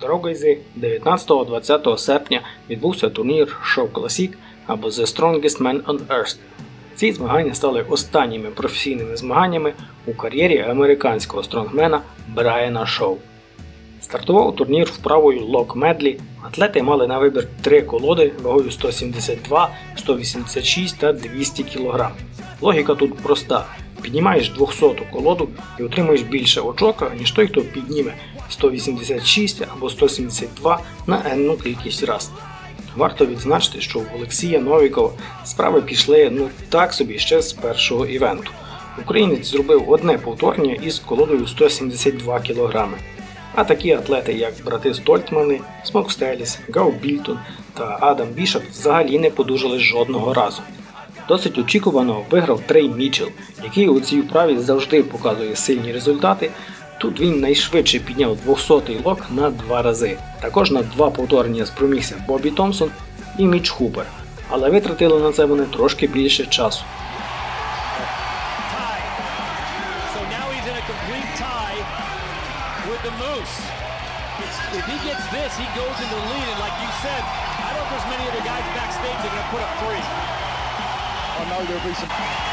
Дорогайзи 19-20 серпня відбувся турнір Show Classic або The Strongest Man on Earth. Ці змагання стали останніми професійними змаганнями у кар'єрі американського стронгмена Брайана Шоу. Стартував турнір вправою лок медлі. Атлети мали на вибір три колоди вагою 172, 186 та 200 кг. Логіка тут проста: піднімаєш 200 колоду і отримуєш більше очока, ніж той, хто підніме 186 або 172 на енну кількість раз. Варто відзначити, що у Олексія Новікова справи пішли ну так собі ще з першого івенту. Українець зробив одне повторення із колодою 172 кг. А такі атлети, як брати Стольтмани, Смок Стеліс, Гау Більтон та Адам Бішоп взагалі не подужали жодного разу. Досить очікувано виграв Трей Мічел, який у цій вправі завжди показує сильні результати. Тут він найшвидше підняв 200-й лок на два рази. Також на два повторення спромігся Бобі Томпсон і Міч Хупер, але витратили на це вони трошки більше часу. tie. So now he's in a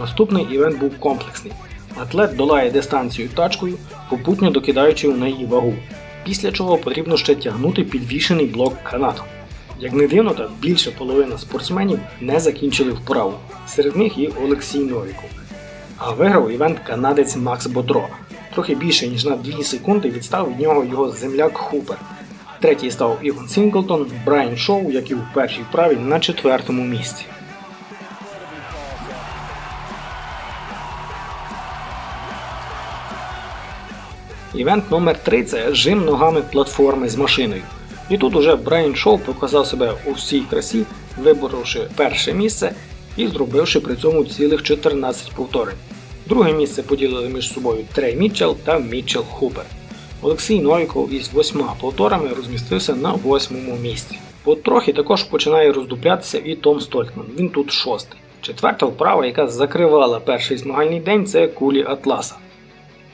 Наступний івент був комплексний. Атлет долає дистанцію тачкою, попутньо докидаючи на її вагу, після чого потрібно ще тягнути підвішений блок канатом. Як не дивно, так більше половина спортсменів не закінчили вправу. Серед них і Олексій Новіков. А виграв івент канадець Макс Бодро. Трохи більше ніж на 2 секунди відстав від нього його земляк Хупер. Третій став Іван Сінглтон, Брайан Шоу, як і в першій вправі, на четвертому місці. Івент номер 3 це жим ногами платформи з машиною. І тут уже Брайан Шоу показав себе у всій красі, виборовши перше місце і зробивши при цьому цілих 14 повторень. Друге місце поділили між собою Трей Мітчелл та Мітчелл Хупер. Олексій Новіков із восьма повторами розмістився на восьмому місці. Потрохи також починає роздуплятися і Том Стольтман. Він тут шостий. Четверта вправа, яка закривала перший змагальний день, це кулі Атласа.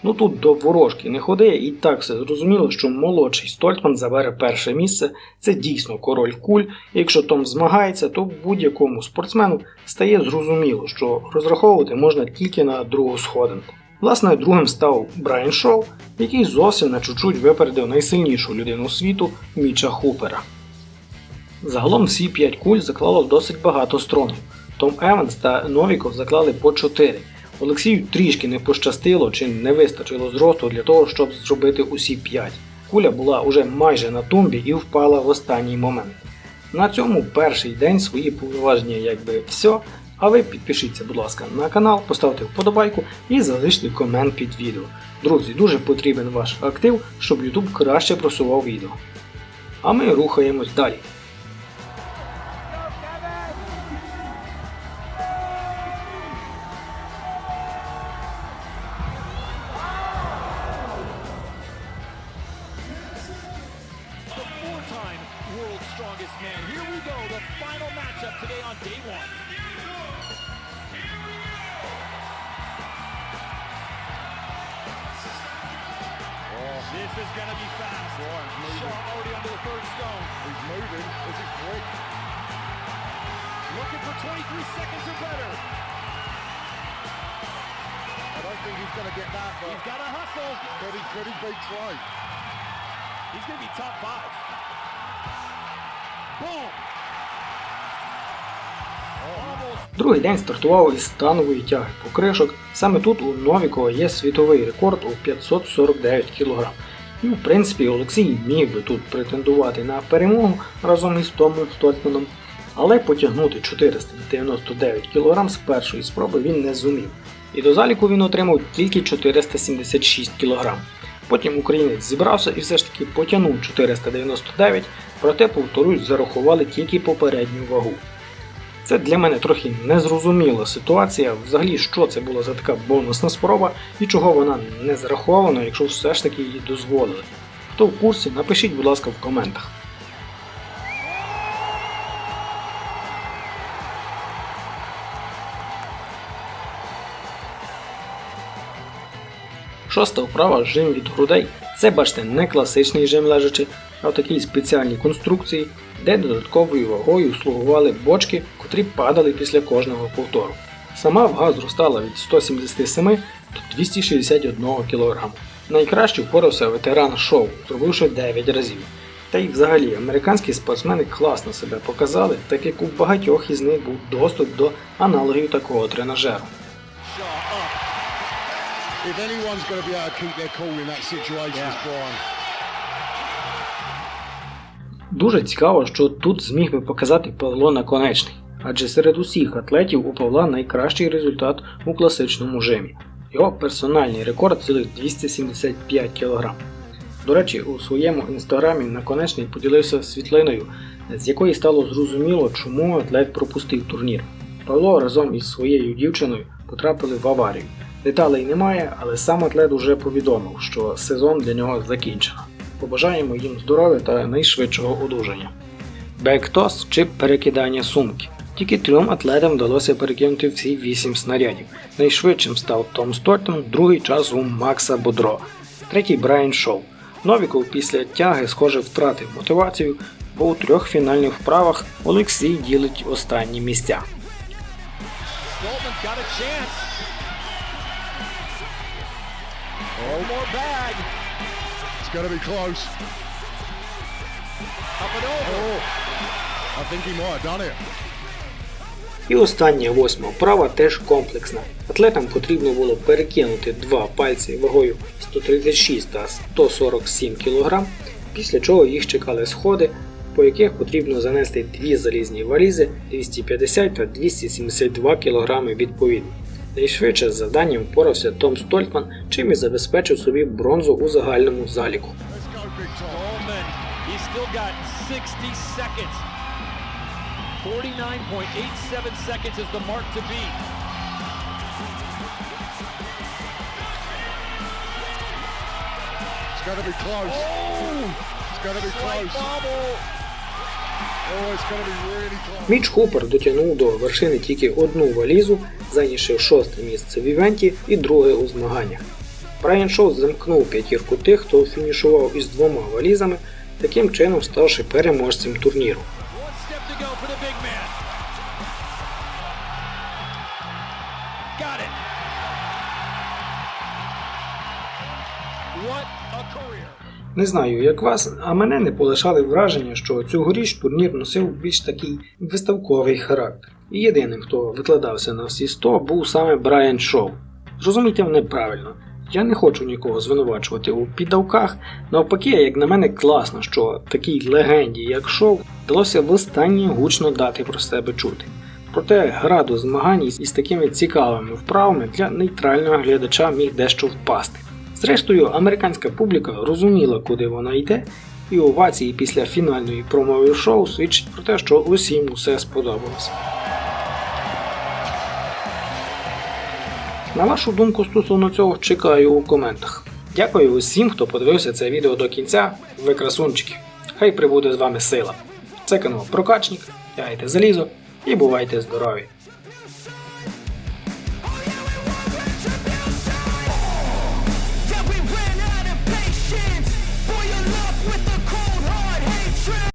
Ну тут до ворожки не ходи, і так все зрозуміло, що молодший Стольтман забере перше місце. Це дійсно король куль. Якщо Том змагається, то будь-якому спортсмену стає зрозуміло, що розраховувати можна тільки на другу сходинку. Власне, другим став Брайан Шоу, який зовсім на чуть-чуть випередив найсильнішу людину світу Міча Хупера. Загалом всі 5 куль заклало досить багато стронгів. Том Еванс та Новіков заклали по 4. Олексію трішки не пощастило чи не вистачило зросту для того, щоб зробити усі 5. Куля була уже майже на тумбі і впала в останній момент. На цьому перший день свої повноваження якби все. А ви підпишіться, будь ласка, на канал, поставте вподобайку і залиште комент під відео. Друзі, дуже потрібен ваш актив, щоб YouTube краще просував відео. А ми рухаємось далі. Strongest man. Here we go, the final matchup today on day one. This is going to be fast. Shaw already under the third stone. He's moving. This is quick. Looking for 23 seconds or better. I don't think he's going to get that, but He's got to hustle. could he, could he beat Trey? He's going to be top five. Другий день стартував із станової тяги покришок. Саме тут у Новікова є світовий рекорд у 549 кг. І в принципі Олексій міг би тут претендувати на перемогу разом із Томом Стольтманом, але потягнути 499 кг з першої спроби він не зумів. І до заліку він отримав тільки 476 кг. Потім українець зібрався і все ж таки потягнув 499, проте, повторюсь, зарахували тільки попередню вагу. Це для мене трохи незрозуміла ситуація. Взагалі, що це була за така бонусна спроба і чого вона не зарахована, якщо все ж таки її дозволили. Хто в курсі, напишіть, будь ласка, в коментах. Шоста вправа жим від грудей. Це бачите не класичний жим лежачи, а в такій спеціальній конструкції де додатковою вагою слугували бочки, котрі падали після кожного повтору. Сама вага зростала від 177 до 261 кг. Найкраще впорався ветеран шоу, зробивши 9 разів. Та й взагалі американські спортсмени класно себе показали, так як у багатьох із них був доступ до аналогів такого тренажеру. If anyone's going to be able to keep their cool in that situation, it's Brian. Дуже цікаво, що тут зміг би показати Павло Наконечний, адже серед усіх атлетів у Павла найкращий результат у класичному жимі. Його персональний рекорд цілих 275 кг. До речі, у своєму інстаграмі Наконечний поділився світлиною, з якої стало зрозуміло, чому атлет пропустив турнір. Павло разом із своєю дівчиною потрапили в аварію. Деталей немає, але сам атлет уже повідомив, що сезон для нього закінчено. Побажаємо їм здоров'я та найшвидшого одужання. Бектос чи перекидання сумки. Тільки трьом атлетам вдалося перекинути всі вісім снарядів. Найшвидшим став Том Стортон, другий час у Макса Бодро, третій Брайан Шоу. Новіков після тяги, схоже, втратив мотивацію, бо у трьох фінальних вправах Олексій ділить останні місця. Oh, more bag. It's going to be close. Up and over. Oh, I think he might have done it. І остання восьма вправа теж комплексна. Атлетам потрібно було перекинути два пальці вагою 136 та 147 кг, після чого їх чекали сходи, по яких потрібно занести дві залізні валізи 250 та 272 кг відповідно. Найшвидше з завданням впорався Том Стольтман, чим і забезпечив собі бронзу у загальному заліку. Let's go, Big Tom. Stoltman, he's still got 60 seconds. 49.87 seconds is the mark to beat. It's going to be close. It's going to be Slight close. bobble. Oh, it's going to be really close. Міч Хупер дотягнув до вершини тільки одну валізу, зайнявши шосте місце в івенті і друге у змаганнях. Брайан Шоу замкнув п'ятірку тих, хто фінішував із двома валізами, таким чином ставши переможцем турніру. Не знаю, як вас, а мене не полишали враження, що цьогоріч турнір носив більш такий виставковий характер. Єдиним, хто викладався на всі 100, був саме Брайан Шоу. Зрозумійте мене правильно. Я не хочу нікого звинувачувати у піддавках. Навпаки, як на мене, класно, що такій легенді, як шоу, вдалося востаннє гучно дати про себе чути. Проте гра до змагань із такими цікавими вправами для нейтрального глядача міг дещо впасти. Зрештою, американська публіка розуміла, куди вона йде, і овації після фінальної промови шоу свідчать про те, що усім усе сподобалося. На вашу думку стосовно цього чекаю у коментах. Дякую усім, хто подивився це відео до кінця. Ви красунчики. Хай прибуде з вами сила. Це канал Прокачник. яйте залізо і бувайте здорові!